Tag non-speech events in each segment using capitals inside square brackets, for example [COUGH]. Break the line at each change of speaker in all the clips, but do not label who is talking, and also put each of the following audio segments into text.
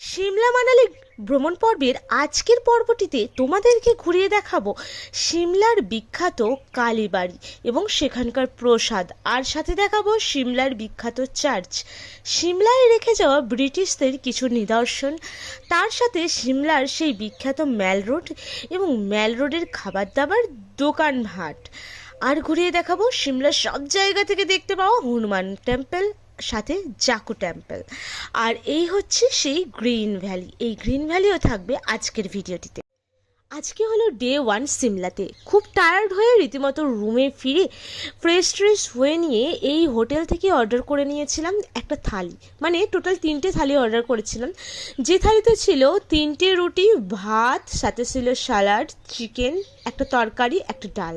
সিমলা মানালি ভ্রমণ পর্বের আজকের পর্বটিতে তোমাদেরকে ঘুরিয়ে দেখাবো সিমলার বিখ্যাত কালীবাড়ি এবং সেখানকার প্রসাদ। আর সাথে দেখাবো সিমলার বিখ্যাত চার্চ। সিমলায় রেখে যাওয়া ব্রিটিশদের কিছু নিদর্শন। তার সাথে সিমলার সেই বিখ্যাত ম্যাল রোড এবং ম্যাল রোডের খাবার দাবার দোকানহাট। আর ঘুরিয়ে দেখাবো সিমলার সব জায়গা থেকে দেখতে পাওয়া হনুমান টেম্পল। সাথে জাকু টেম্পল। আর এই হচ্ছে সেই গ্রিন ভ্যালি। এই গ্রিন ভ্যালিও থাকবে আজকের ভিডিওটিতে। আজকে হলো ডে ওয়ান সিমলাতে। খুব টায়ার্ড হয়ে রীতিমতো রুমে ফিরে ফ্রেশ ট্রেশ হয়ে নিয়ে এই হোটেল থেকে অর্ডার করে নিয়েছিলাম একটা থালি। মানে টোটাল তিনটে থালি অর্ডার করেছিলাম। যে থালিতে ছিল তিনটে রুটি, ভাত, সাথে ছিল স্যালাড চিকেন একটা তরকারি, একটা ডাল।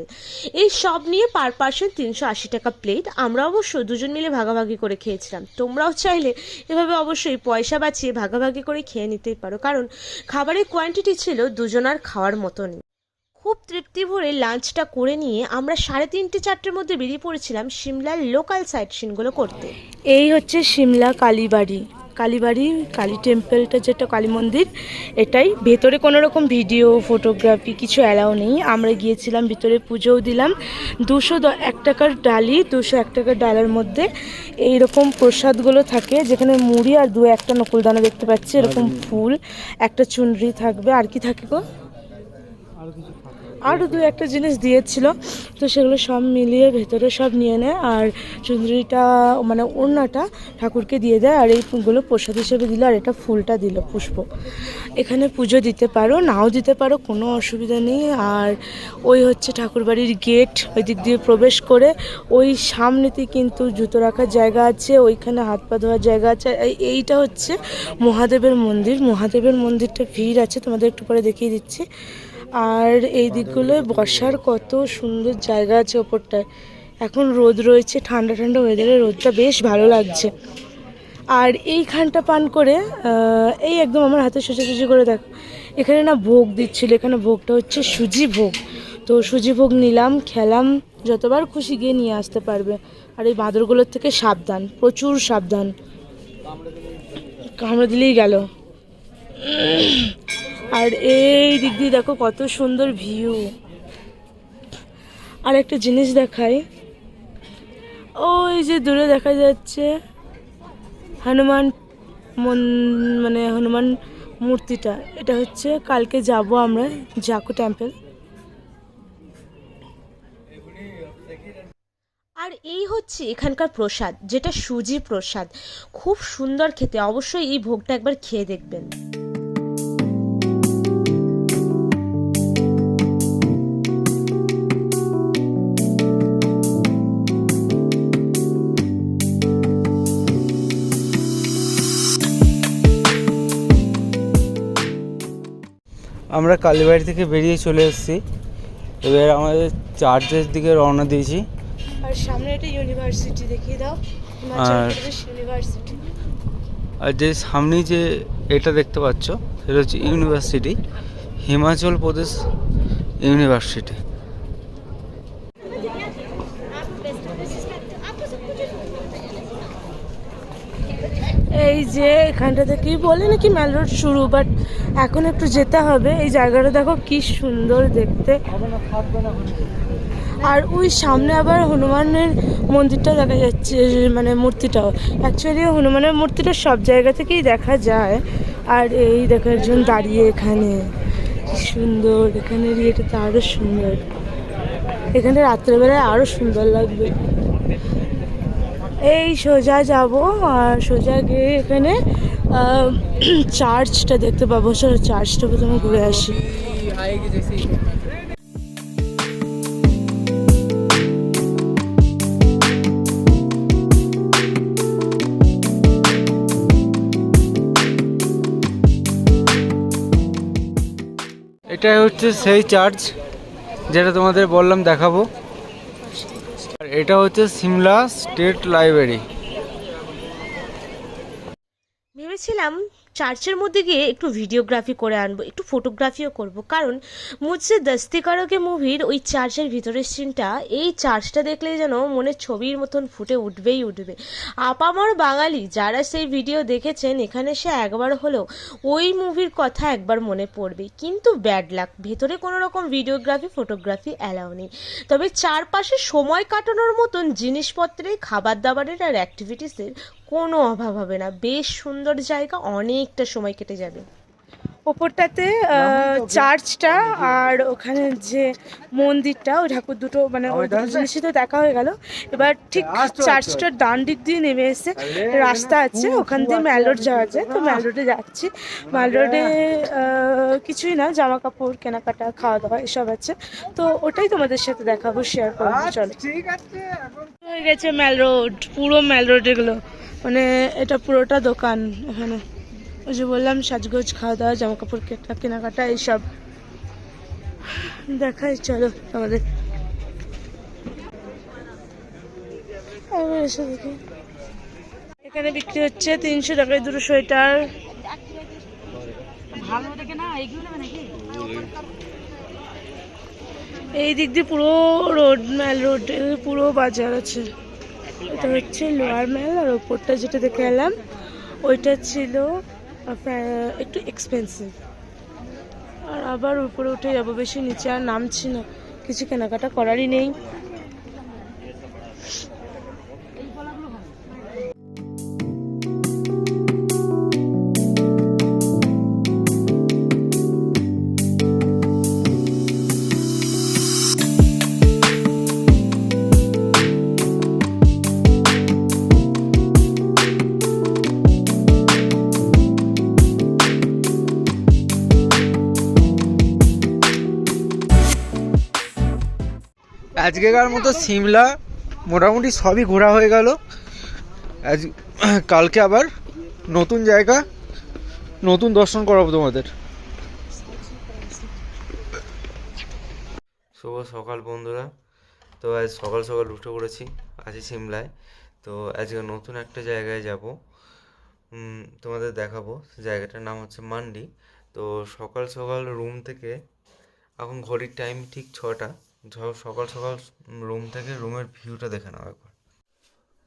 এই সব নিয়ে পার পার্সন তিনশো আশি টাকা প্লেট আমরা অবশ্য দুজন মিলে ভাগাভাগি করে খেয়েছিলাম। তোমরাও চাইলে এভাবে অবশ্যই পয়সা বাঁচিয়ে ভাগাভাগি করে খেয়ে নিতেই পারো। কারণ খাবারের কোয়ান্টিটি ছিল দুজনার খাওয়ার মতনই। খুব তৃপ্তি ভরে লাঞ্চটা করে নিয়ে আমরা সাড়ে তিনটে চারটের মধ্যে বেরিয়ে পড়েছিলাম সিমলার লোকাল সাইট সিনগুলো করতে। এই হচ্ছে সিমলা কালীবাড়ি। কালীবাড়ি কালী টেম্পলটা যেটা কালী মন্দির এটাই। ভেতরে কোনো রকম ভিডিও ফটোগ্রাফি কিছু অ্যালাউ নেই। আমরা গিয়েছিলাম ভিতরে পুজোও দিলাম। দুশো দ- এক টাকার ডালি দুশো এক টাকার ডালের মধ্যে এই রকম প্রসাদগুলো থাকে যেখানে মুড়ি আর দু একটা নকুলদানা দেখতে পাচ্ছি এরকম ফুল একটা চুনরি থাকবে। আর কি থাকে গো? আরও দু একটা জিনিস দিয়েছিল। তো সেগুলো সব মিলিয়ে ভেতরে সব নিয়ে নেয় আর চুন্দরিটা মানে ওড়নাটা ঠাকুরকে দিয়ে দেয় আর এইগুলো প্রসাদ হিসেবে দিল আর এটা ফুলটা দিল পুষ্প। এখানে পুজো দিতে পারো, নাও দিতে পারো, কোনো অসুবিধা নেই। আর ওই হচ্ছে ঠাকুরবাড়ির গেট, ওই দিক দিয়ে প্রবেশ করে ওই সামনেতেই কিন্তু জুতো রাখার জায়গা আছে, ওইখানে হাত পা ধোয়ার জায়গা আছে। এইটা হচ্ছে মহাদেবের মন্দির। মহাদেবের মন্দিরটা ভিড় আছে, তোমাদের একটু পরে দেখিয়ে দিচ্ছি। আর এই দিকগুলোয় বসার কত সুন্দর জায়গা আছে ওপরটায়। এখন রোদ রয়েছে, ঠান্ডা ঠান্ডা ওয়েদারে রোদটা বেশ ভালো লাগছে। আর এইখানটা পান করে এই একদম আমার হাতে সোজাসুজি করে দেখ, এখানে না ভোগ দিচ্ছিল, এখানে ভোগটা হচ্ছে সুজি ভোগ। তো সুজি ভোগ নিলাম, খেলাম, যতবার খুশি গিয়ে নিয়ে আসতে পারবে। আর এই বাঁদরগুলোর থেকে সাবধান, প্রচুর সাবধান। কামড়ে দিলেই গেল। আর এই দিক দিয়ে দেখো কত সুন্দর ভিউ। আর একটা জিনিস দেখাই। ওই যে দূরে দেখা যাচ্ছে হনুমান মন মানে হনুমান মূর্তিটা। এটা হচ্ছে কালকে যাব আমরা জাকু টেম্পল আর এই হচ্ছে এখানকার প্রসাদ, যেটা সুজি প্রসাদ। খুব সুন্দর খেতে, অবশ্যই এই ভোগটা একবার খেয়ে দেখবেন।
আমরা কালীবাড়ি থেকে বেরিয়ে চলে এসেছি। এবার আমাদের চার্চের দিকে রওনা দিয়েছি।
আর সামনে একটা ইউনিভার্সিটি দেখিয়ে দাও।
আর-
ইউনিভার্সিটি
আর যে সামনে যে এটা দেখতে পাচ্ছ সেটা হচ্ছে ইউনিভার্সিটি হিমাচল প্রদেশ ইউনিভার্সিটি
এই যে এখানটাতে কি বলে নাকি ম্যাল রোড শুরু বাট এখন একটু যেতে হবে। এই জায়গাটা দেখো কি সুন্দর দেখতে। আর ওই সামনে আবার হনুমানের মন্দিরটা দেখা যাচ্ছে মানে মূর্তিটাও। অ্যাকচুয়ালি হনুমানের মূর্তিটা সব জায়গা থেকেই দেখা যায়। আর এই দেখো একজন দাঁড়িয়ে এখানে। সুন্দর, এখানের ইয়েটা তো আরও সুন্দর। এখানে রাত্রেবেলায় আরও সুন্দর লাগবে। এই সোজা যাব, আর সোজা গিয়ে এখানে চার্চটা [CLEARS THROAT] দেখতে পাবো। চলো চার্চটা প্রথমে ঘুরে আসি।
এটা হচ্ছে সেই চার্চ যেটা তোমাদের বললাম দেখাবো। এটা হচ্ছে সিমলা স্টেট লাইব্রেরি।
ভেবেছিলাম চার্চের মধ্যে গিয়ে একটু ভিডিওগ্রাফি করে আনব, একটু ফটোগ্রাফিও করব। কারণ মুঝসে দস্তি করোগে মুভির ওই চার্চের ভিতরের সিনটা, এই চার্চটা দেখলেই যেন মনে ছবির মতন ফুটে উঠবেই উঠবে। আপামর বাঙালি, যারা সেই ভিডিও দেখেছেন, এখানে সে একবার হলেও ওই মুভির কথা একবার মনে পড়বে। কিন্তু ব্যাড লাক, ভেতরে কোনো রকম ভিডিওগ্রাফি, ফটোগ্রাফি অ্যালাউ নেই। তবে চারপাশে সময় কাটানোর মতন জিনিসপত্রে খাবার দাবারের আর অ্যাক্টিভিটিসের কোনো অভাব হবে না। বেশ সুন্দর জায়গা অনেকটা সময় কেটে যাবে।
ওপরটাতে চার্চটা আর ওখানে যে মন্দিরটা ওই ঠাকুর দুটো মানে ওই দুটো জিনিসই তো দেখা হয়ে গেল। এবার ঠিক চার্চটার ডান দিক দিয়ে নেমে এসে রাস্তা আছে ওখান দিয়ে ম্যাল রোড যাওয়া যায়। তো ম্যাল রোডে যাচ্ছি। ম্যাল রোডে আহ, কিছুই না জামা কাপড় কেনাকাটা খাওয়া দাওয়া এসব আছে। তো ওটাই তোমাদের সাথে দেখাবো শেয়ার করব চলো। হয়ে গেছে ম্যাল রোড পুরো ম্যাল রোড এগুলো। মানে এটা পুরোটা দোকান এখানে। ওই যে বললাম সাজগোজ খাওয়া দাওয়া জামা কাপড় কেটা কেনাকাটা এইসব। দেখাই চলো আমাদের এসে দেখি। এখানে বিক্রি হচ্ছে তিনশো টাকায় দুটো সোয়েটার। এই দিক দিয়ে পুরো রোড ম্যাল রোড পুরো বাজার আছে। এটা হচ্ছে লোয়ার ম্যাল আর ওপরটা যেটা দেখে এলাম ওইটা ছিল একটু এক্সপেন্সিভ আর আবার উপরে উঠে যাব, বেশি নিচে আর নামছি না। কিছু কেনাকাটা করারই নেই।
আজকেকার মতো সিমলা মোটামুটি সবই ঘোরা হয়ে গেল। আজ [CLEARS THROAT] কালকে আবার নতুন জায়গা, নতুন দর্শন করাবো তোমাদের। শুভ সকাল বন্ধুরা। তো আজ সকাল সকাল উঠে পড়েছি, আছি সিমলায়। তো আজকে নতুন একটা জায়গায় যাব। তোমাদের দেখাবো। জায়গাটার নাম হচ্ছে মান্ডি। তো সকাল সকাল রুম থেকে, এখন ঘড়ির টাইম ঠিক ছটা। সকাল সকাল রুম থেকে রুমের ভিউটা দেখে নাও একবার।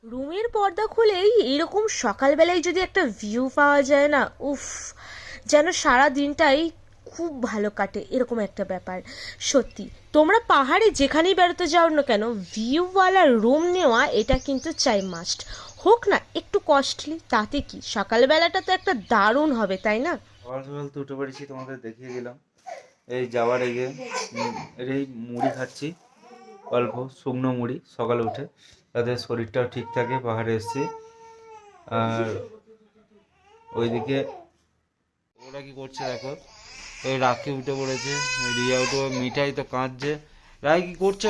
রুমের পর্দা খুলেই এরকম সকালবেলায় যদি একটা ভিউ পাওয়া যায় না উফ যেন সারা দিনটাই খুব ভালো কাটে এরকম একটা ব্যাপার। সত্যি তোমরা পাহাড়ে যেখানেই বেড়াতে যাও না কেন ভিউওয়ালা রুম নেওয়া এটা কিন্তু চাই মাস্ট হোক না একটু কস্টলি তাতে কি? সকালবেলাটা তো একটা দারুণ হবে তাই না?
সকাল সকাল তো উঠে পড়েছি তোমাদের দেখিয়ে দিলাম। এই যাওয়ার আগে এই মুড়ি খাচ্ছি অল্প শুকনো মুড়ি সকালে উঠে। তাদের শরীরটাও ঠিক থাকে পাহাড়ে এসছি। আর ওইদিকে ওরা কি করছে দেখো এই রাখি উঠে পড়েছে রিয়া উঠে মিঠাই তো কাঁদছে। রাই কি করছ?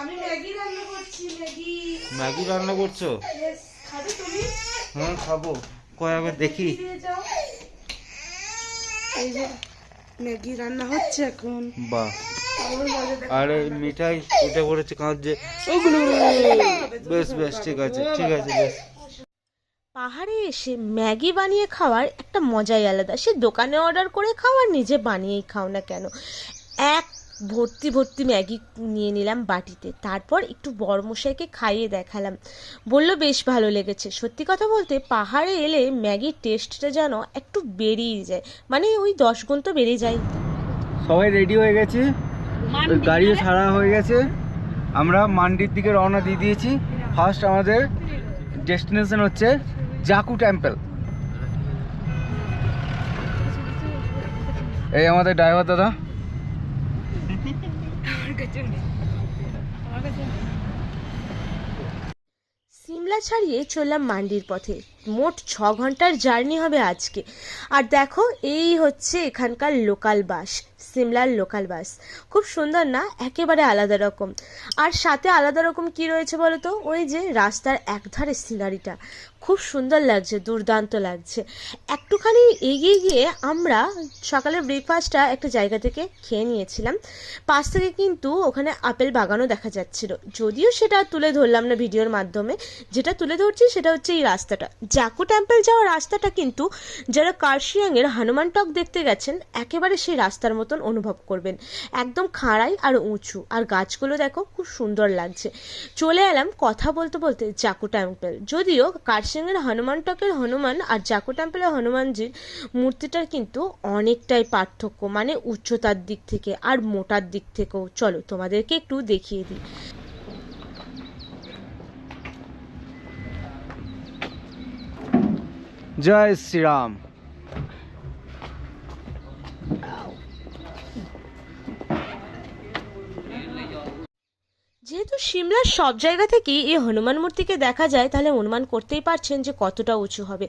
আমি ম্যাগি রান্না করছি ম্যাগি।
ম্যাগি রান্না করছ?
খাবে তুমি?
হ্যাঁ খাব। কয় একবার দেখি।
এই যে ম্যাগি রান্না হচ্ছে এখন।
বাহ। আর মিঠাই উঠে পড়েছে কাঁদছে। বেশ বেশ ঠিক আছে ঠিক আছে বেশ।
পাহাড়ে এসে ম্যাগি বানিয়ে খাওয়ার একটা মজাই আলাদা। সে দোকানে অর্ডার করে খাওয়ার আর নিজে বানিয়েই খাও না কেন। এক ভর্তি ভর্তি ম্যাগি নিয়ে নিলাম বাটিতে। তারপর একটু বড়মশাইকে খাইয়ে দেখালাম। বলল বেশ ভালো লেগেছে। সত্যি কথা বলতে পাহাড়ে এলে ম্যাগির টেস্টটা যেন একটু বেরিয়ে যায়। মানে ওই দশ গুণ তো বেড়ে যায়।
সবাই রেডি হয়ে গেছে। গাড়িও ছাড়া হয়ে গেছে। আমরা মান্ডির দিকে রওনা দিয়ে দিয়েছি। ফার্স্ট আমাদের ডেস্টিনেশন হচ্ছে জাকু টেম্পল। এই আমাদের ড্রাইভার দাদা।
সিমলা ছাড়িয়ে চললাম মান্ডির পথে। মোট ছ ঘণ্টার জার্নি হবে আজকে। আর দেখো, এই হচ্ছে এখানকার লোকাল বাস। সিমলার local bus. খুব সুন্দর না? একেবারে আলাদা রকম। আর সাথে আলাদা রকম কি রয়েছে বলো তো ওই যে রাস্তার একধারে সিনারিটা। খুব সুন্দর লাগছে, দুর্দান্ত লাগছে। একটুখানি এগিয়ে গিয়ে আমরা সকালের ব্রেকফাস্টটা একটা জায়গা থেকে খেয়ে নিয়েছিলাম। পাশ থেকে কিন্তু ওখানে আপেল বাগানও দেখা যাচ্ছিল। যদিও সেটা তুলে ধরলাম না ভিডিওর মাধ্যমে। যেটা তুলে ধরছি সেটা হচ্ছে এই রাস্তাটা। জাকু টেম্পল যাওয়ার রাস্তাটা কিন্তু যারা কার্শিয়াংয়ের হনুমান টক দেখতে গেছেন, একেবারে সেই রাস্তার মতন অনুভব করবেন। একদম খাড়াই আর উঁচু। আর গাছগুলো দেখো খুব সুন্দর লাগছে। চলে এলাম কথা বলতে বলতে জাকু টেম্পল। যদিও কার্শিয়াংয়ের হনুমান টকের হনুমান আর জাকু টেম্পলের হনুমানজির মূর্তিটার কিন্তু অনেকটাই পার্থক্য মানে উচ্চতার দিক থেকে আর মোটার দিক থেকেও। চলো তোমাদেরকে একটু দেখিয়ে দিই।
জয় শ্রীরাম।
যেহেতু সিমলার সব জায়গা থেকেই এই হনুমান মূর্তিকে দেখা যায় তাহলে অনুমান করতেই পারছেন যে কতটা উঁচু হবে।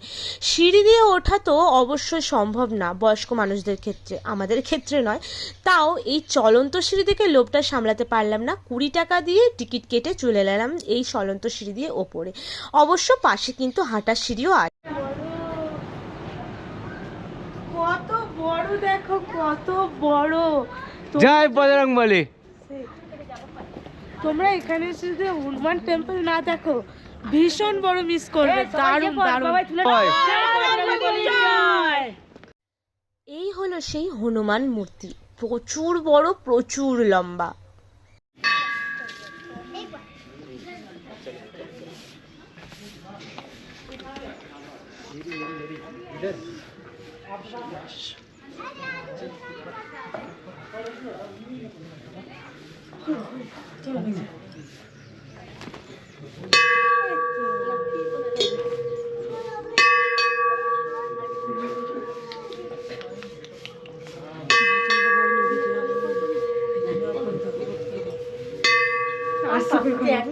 সিঁড়ি দিয়ে ওঠা তো অবশ্যই সম্ভব না বয়স্ক মানুষদের ক্ষেত্রে আমাদের ক্ষেত্রে নয়। তাও এই চলন্ত সিঁড়ি থেকে লোভটা সামলাতে পারলাম না। কুড়ি টাকা দিয়ে টিকিট কেটে চলে এলাম এই চলন্ত সিঁড়ি দিয়ে ওপরে। অবশ্য পাশে কিন্তু হাঁটার সিঁড়িও আছে
কত বড় দেখো কত বড়।
জয় বজরং বলি
তোমরা এখানে এসে যদি হনুমান টেম্পল না দেখো ভীষণ বড় মিস করবে দারুণ দারুণ।
এই হলো সেই হনুমান মূর্তি প্রচুর বড় প্রচুর লম্বা।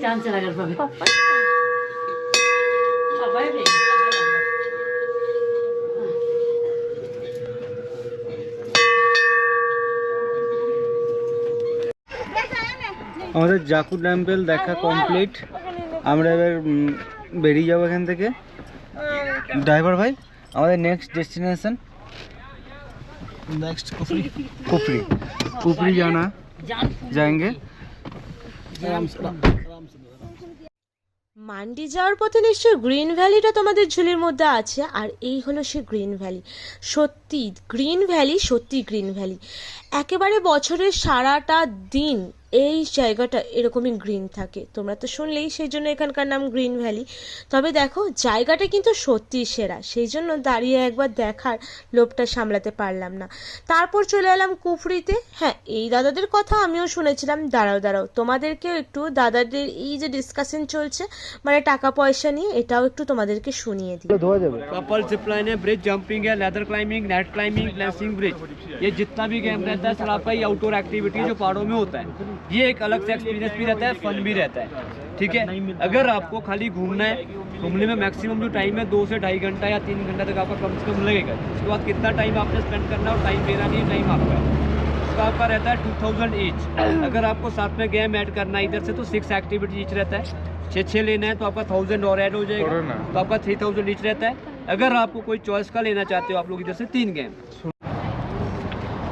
চান্স লাগার পাবে সবাই দেখবে, সবাই দেখবে।
আমাদের জাকু টেম্পল দেখা কমপ্লিট আমরা এবার উম, বেরিয়ে যাবো এখান থেকে ড্রাইভার ভাই আমাদের next destination next Kufri Kufri Kufri जाना जाएंगे
মান্ডি যাওয়ার পথে নিশ্চয়ই গ্রিন ভ্যালিটা তোমাদের ঝুলির মধ্যে আছে আর এই হলো সে গ্রিন ভ্যালি সত্যি গ্রিন ভ্যালি সত্যি গ্রিন ভ্যালি একেবারে বছরের সারাটা দিন এই জায়গাটা এরকমই গ্রিন থাকে তোমরা তো শুনলেই সেই জন্য এখানকার নাম গ্রিন ভ্যালি তবে দেখো জায়গাটা কিন্তু সত্যিই সেরা সেই জন্য দাঁড়িয়ে একবার দেখার লোভটা সামলাতে পারলাম না তারপর চলে এলাম কুফরিতে হ্যাঁ এই দাদাদের কথা আমিও শুনেছিলাম দাঁড়াও দাঁড়াও তোমাদেরকেও একটু দাদাদের এই যে ডিসকাশন চলছে মানে টাকা পয়সা নিয়ে এটাও একটু তোমাদেরকে শুনিয়ে দিই
ধোয়া যাবে
कपल जिप लाइन है ब्रिज जंपिंग है leather climbing net climbing lancing bridge ये जितना भी गेम रहता है सर आपका ये आउटडोर एक्टिविटी जो पहाड़ों में होता है ये एक अलग से एक्सपीरियंस भी रहता है फन भी रहता है ठीक है? अगर आपको खाली घूमना है घूमने में मैक्सिमम जो टाइम है दो से ढाई घंटा या तीन घंटा तक आपका कम से कम लगेगा। उसके बाद कितना टाइम आपने स्पेंड करना है और टाइम मेरा नहीं टाइम आपका है। उसका आपका रहता है टू थाउज़ेंड ईच अगर आपको साथ में गेम ऐड करना है इधर से तो सिक्स एक्टिविटी ईच रहता है। छः छः लेना है तो आपका थाउज़ेंड और ऐड हो जाएगा। तो आपका थ्री थाउज़ेंड ईच रहता है। अगर आपको कोई चॉइस का लेना चाहते हो आप लोग इधर से तीन गेम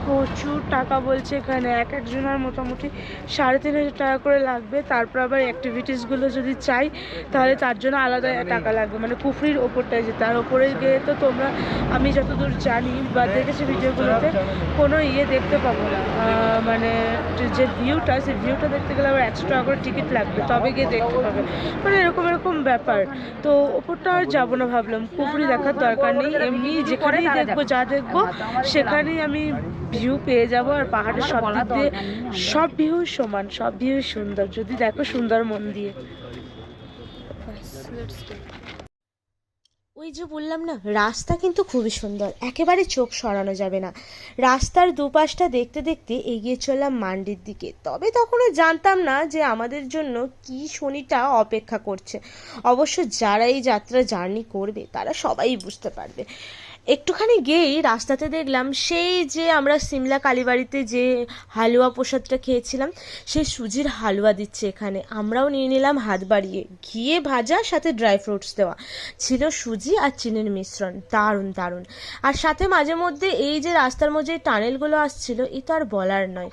প্রচুর টাকা বলছে এখানে। এক একজনের মোটামুটি সাড়ে তিন হাজার টাকা করে লাগবে। তারপর আবার অ্যাক্টিভিটিসগুলো যদি চাই তাহলে তার জন্য আলাদা টাকা লাগবে। মানে পুফরির ওপরটায় যেতে আর ওপরে গিয়ে তো তোমরা আমি যতদূর জানি বা দেখেছি ভিডিওগুলোতে কোনো ইয়ে দেখতে পাবো না। মানে যে ভিউটা সেই ভিউটা দেখতে গেলে আবার একশো টাকা করে টিকিট লাগবে। তবে গিয়ে দেখতে পাবে। মানে এরকম এরকম ব্যাপার। তো ওপরটা আর যাব না ভাবলাম। পুকুরি দেখার দরকার নেই। এমনি যেখানেই দেখব যা দেখব সেখানেই আমি ভিউ পেয়ে যাব আর পাহাড়ের সব দিক দিয়ে সব ভিউ সমান সব ভিউ সুন্দর। যদি দেখো সুন্দর মন দিয়ে।
ওই যে বললাম না রাস্তা কিন্তু খুবই সুন্দর। একেবারে চোখ সরানো যাবে না। রাস্তার দুপাশটা দেখতে দেখতে এগিয়ে চললাম মান্ডির দিকে। তবে তখনও জানতাম না যে আমাদের জন্য কি শনিটা অপেক্ষা করছে। অবশ্য যারা এই যাত্রা জার্নি করবে তারা সবাই বুঝতে পারবে। একটুখানি গিয়েই রাস্তাতে দেখলাম সেই যে আমরা সিমলা কালীবাড়িতে যে হালুয়া প্রসাদটা খেয়েছিলাম, সেই সুজির হালুয়া দিচ্ছে এখানে। আমরাও নিয়ে নিলাম হাত বাড়িয়ে। ঘিয়ে ভাজা, সাথে ড্রাই ফ্রুটস দেওয়া। ছিল সুজি আর চিনির মিশ্রণ। দারুণ দারুণ। আর সাথে মাঝে মধ্যে এই যে রাস্তার মধ্যে টানেলগুলো আসছিল এ তো আর বলার নয়।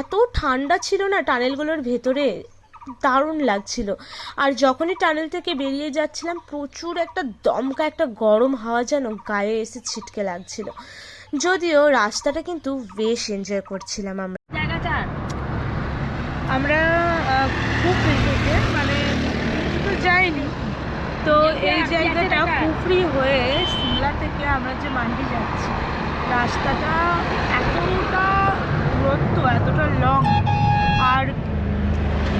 এত ঠান্ডা ছিল না টানেলগুলোর ভেতরে? দারুণ লাগছিল। আর যখনই টানেল থেকে বেরিয়ে যাচ্ছিলাম প্রচুর একটা দমকা একটা গরম হাওয়া যেন গায়ে এসে ছিটকে লাগছিল। যদিও রাস্তাটা কিন্তু বেশ এনজয় করছিলাম আমরা।
আমরা থেকে মানে তো যাইনি। তো এই জায়গাটা কুফরি হয়ে সিমলা থেকে আমরা যে মান্ডি যাচ্ছি রাস্তাটা এতটা দূরত্ব এতটা লং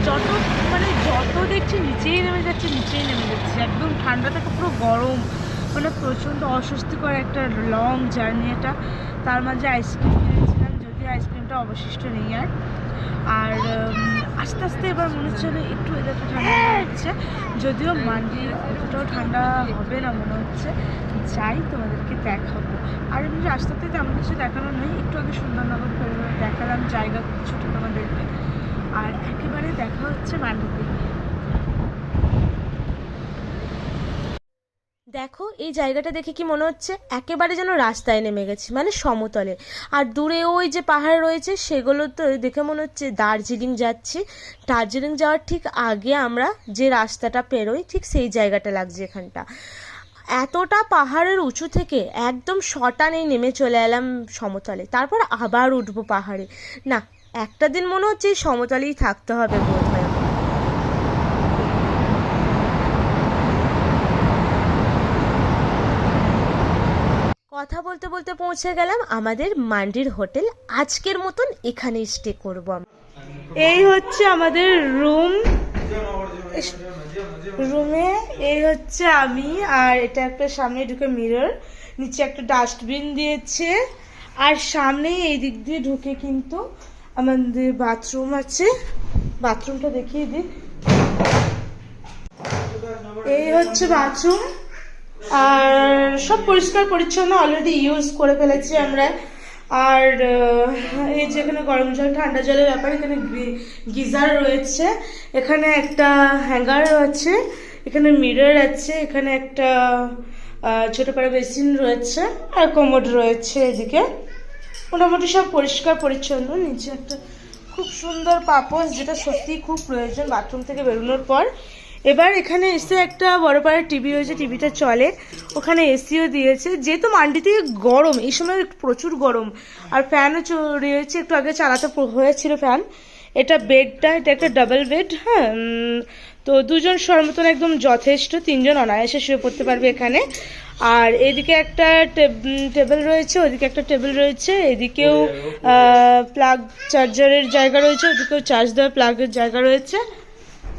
যত মানে যত দেখছি নিচেই নেমে যাচ্ছে, নিচেই নেমে যাচ্ছে। একদম ঠান্ডা থেকে, পুরো গরম। মানে প্রচণ্ড অস্বস্তিকর একটা লং জার্নি এটা। তার মাঝে আইসক্রিম কিনেছিলাম যদি আইসক্রিমটা অবশিষ্ট নেই আর। আর আস্তে আস্তে এবার মনে হচ্ছে একটু এদেরটা ঠান্ডা যাচ্ছে। যদিও মান্ডি অতটাও ঠান্ডা হবে না মনে হচ্ছে। যাই, তোমাদেরকে দেখাবো। আর এমনি রাস্তাতে তেমন কিছু দেখানো নেই। একটু আগে সুন্দরনগর দেখালাম জায়গা ছোটো তোমাদেরকে। আর একেবারে দেখা হচ্ছে মান্ডিতে।
দেখো, এই জায়গাটা দেখে কি মনে হচ্ছে? একেবারে যেন রাস্তায় নেমে গেছি মানে সমতলে। আর দূরে ওই যে পাহাড় রয়েছে, সেগুলো তো দেখে মনে হচ্ছে দার্জিলিং যাচ্ছি। দার্জিলিং যাওয়ার ঠিক আগে আমরা যে রাস্তাটা পেরোই, ঠিক সেই জায়গাটা লাগছে এখানটা। এতটা পাহাড়ের উঁচু থেকে একদম শটানেই নেমে চলে এলাম সমতলে। তারপর আবার উঠবো পাহাড়ে। না একটা দিন মনে হচ্ছে এই সমতলেই থাকতে হবে বোধ হয় আমার। কথা বলতে বলতে পৌঁছে গেলাম আমাদের মান্ডির হোটেল। আজকের মতন এখানেই স্টে করব
এই হচ্ছে আমাদের রুম। রুমে এই হচ্ছে আমি আর এটা একটা সামনে ঢুকে মিরর নিচে একটা ডাস্টবিন দিয়েছে। আর সামনে এই দিক দিয়ে ঢুকে কিন্তু আমাদের বাথরুম আছে। বাথরুমটা দেখিয়ে দিই। এই হচ্ছে বাথরুম আর সব পরিষ্কার পরিচ্ছন্ন অলরেডি ইউজ করে ফেলেছি আমরা। আর এই যে এখানে গরম জল, ঠান্ডা জলের ব্যাপার, এখানে গিজার রয়েছে। এখানে একটা হ্যাঙ্গার আছে, এখানে মিরর আছে, এখানে একটা ছোট করে বেসিন রয়েছে, আর কোমোড রয়েছে এদিকে। মোটামুটি সব পরিষ্কার, পরিচ্ছন্ন, নিচে একটা খুব সুন্দর পাপোশ যেটা সত্যিই খুব প্রয়োজন বাথরুম থেকে বেরোনোর পর। এবার এখানে এসে একটা বড় পাড়ার টিভি হয়েছে টিভিটা চলে। ওখানে এসিও দিয়েছে। যেহেতু মান্ডি থেকে গরম, এই সময় প্রচুর গরম, আর ফ্যানও রয়েছে, একটু আগে চালাতে হয়েছিল ফ্যান। এটা বেডটা এটা একটা ডাবল বেড হ্যাঁ তো দুজন শোয়ার মতন একদম যথেষ্ট তিনজন অনায়াসে শুয়ে পড়তে পারবে এখানে। আর এদিকে একটা টেবিল রয়েছে ওদিকে একটা টেবিল রয়েছে এদিকেও প্লাগ চার্জারের জায়গা রয়েছে ওদিকেও চার্জ দেওয়ার প্লাগের জায়গা রয়েছে।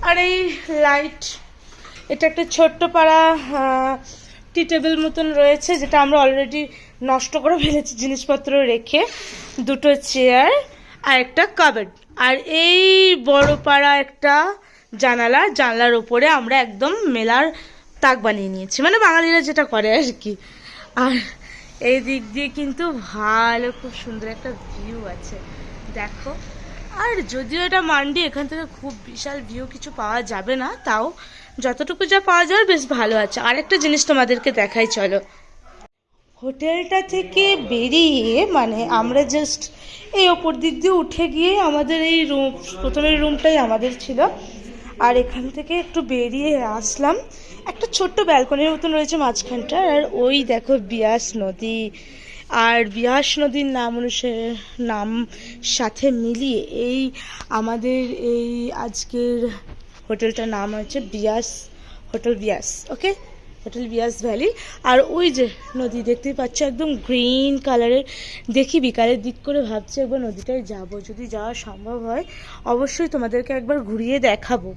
আর এই লাইট এটা একটা ছোট্ট পাড়া টি টেবিল মতন রয়েছে যেটা আমরা অলরেডি নষ্ট করে ফেলেছি জিনিসপত্র রেখে। দুটো চেয়ার আর একটা কাবেড আর এই বড় পাড়া একটা জানালা, জানলার ওপরে আমরা একদম মেলার তাক বানিয়ে নিয়েছি। মানে বাঙালিরা যেটা করে আর কি। আর এই দিক দিয়ে কিন্তু ভালো, খুব সুন্দর একটা ভিউ আছে। দেখো। আর যদিও এটা মান্ডি, এখান থেকে খুব বিশাল ভিউ কিছু পাওয়া যাবে না, তাও যতটুকু যা পাওয়া যায় বেশ ভালো আছে। আরেকটা জিনিস তোমাদেরকে দেখাই, চলো। হোটেলটা থেকে বেরিয়ে মানে আমরা জাস্ট এই ওপর দিক দিয়ে উঠে গিয়ে আমাদের এই রুম প্রথমের রুমটাই আমাদের ছিল। আর এখান থেকে একটু বেরিয়ে আসলাম। একটা ছোট্ট ব্যালকনির মতন রয়েছে মাঝখানটা, আর ওই দেখো বিয়াস নদী। আর বিয়াস নদীর নাম অনুসারে নাম সাথে মিলিয়ে এই আমাদের এই আজকের হোটেলটার নাম হচ্ছে Beas, hotel Beas okay hotel Beas valley. আর ওই যে নদী দেখতেই পাচ্ছ, একদম গ্রিন কালারের। দেখি বিকালের দিক করে ভাবছি একবার নদীটায় যাব। যদি যাওয়া সম্ভব হয়, অবশ্যই তোমাদেরকে একবার ঘুরিয়ে দেখাবো।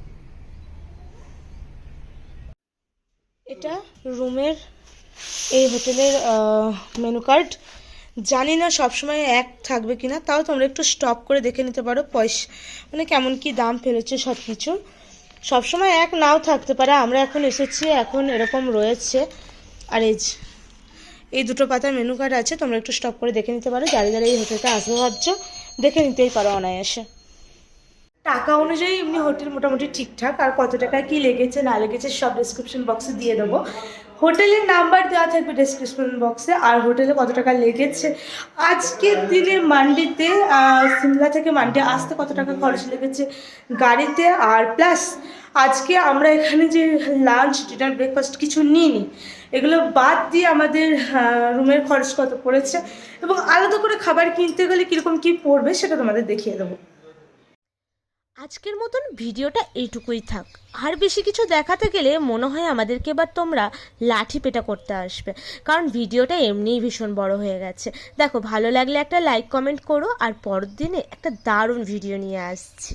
এটা রুমের, এই হোটেলের মেনু কার্ড জানি না সবসময় এক থাকবে কিনা, তাও তোমরা একটু স্টপ করে দেখে নিতে পারো পয়সা মানে কেমন কি দাম ফেলেছে সব কিছু সবসময় এক নাও থাকতে পারে, আমরা এখন এসেছি, এখন এরকম রয়েছে। আর এই এই দুটো পাতার মেনু কার্ড আছে, তোমরা একটু স্টপ করে দেখে নিতে পারো। যারা যারা এই হোটেলটা আসবে ভাবছ, দেখে নিতেই পারো অনায়াসে। টাকা অনুযায়ী এমনি হোটেল মোটামুটি ঠিকঠাক। আর কত টাকা কি লেগেছে, না লেগেছে সব ডিসক্রিপশন বক্সে দিয়ে দেবো। হোটেলের নাম্বার দেওয়া থাকবে ডেসক্রিপশন বক্সে আর হোটেলে কত টাকা লেগেছে? আজকের দিনে মান্ডিতে সিমলা থেকে মান্ডি আসতে কত টাকা খরচ লেগেছে গাড়িতে? আর প্লাস আজকে আমরা এখানে যে লাঞ্চ ডিনার ব্রেকফাস্ট কিছু নিইনি। এগুলো বাদ দিয়ে আমাদের রুমের খরচ কত পড়েছে? এবং আলাদা করে খাবার কিনতে গেলে কীরকম কী পড়বে সেটা তোমাদের দেখিয়ে দেবো।
আজকের মতন ভিডিওটা এইটুকুই থাক। আর বেশি কিছু দেখাতে গেলে মনে হয় আমাদেরকে এবার তোমরা লাঠি পেটা করতে আসবে। কারণ ভিডিওটা এমনিই ভীষণ বড় হয়ে গেছে। দেখো, ভালো লাগলে একটা লাইক কমেন্ট করো, আর পরের দিনে একটা দারুণ ভিডিও নিয়ে আসছি।